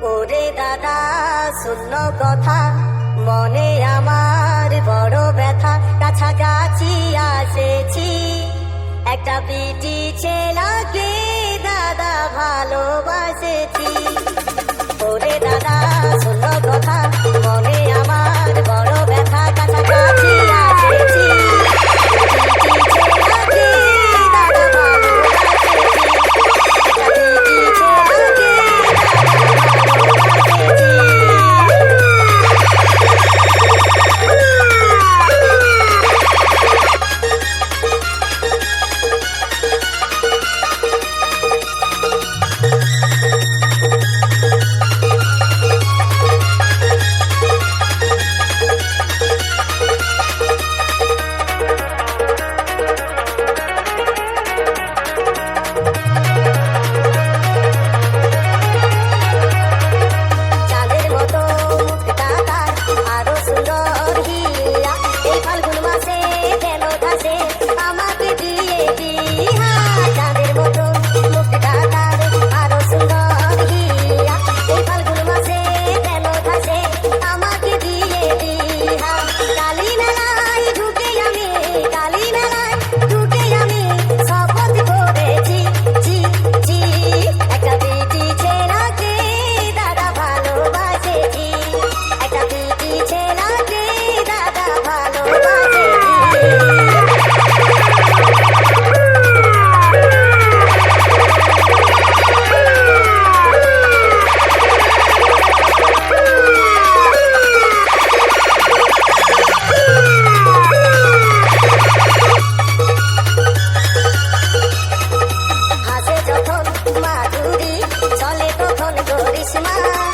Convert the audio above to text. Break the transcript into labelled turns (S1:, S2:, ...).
S1: ওরে দাদা শূন্য কথা। মনে আমার বড় ব্যথা। কাছাকাছি আসেছি। একটা Christmas.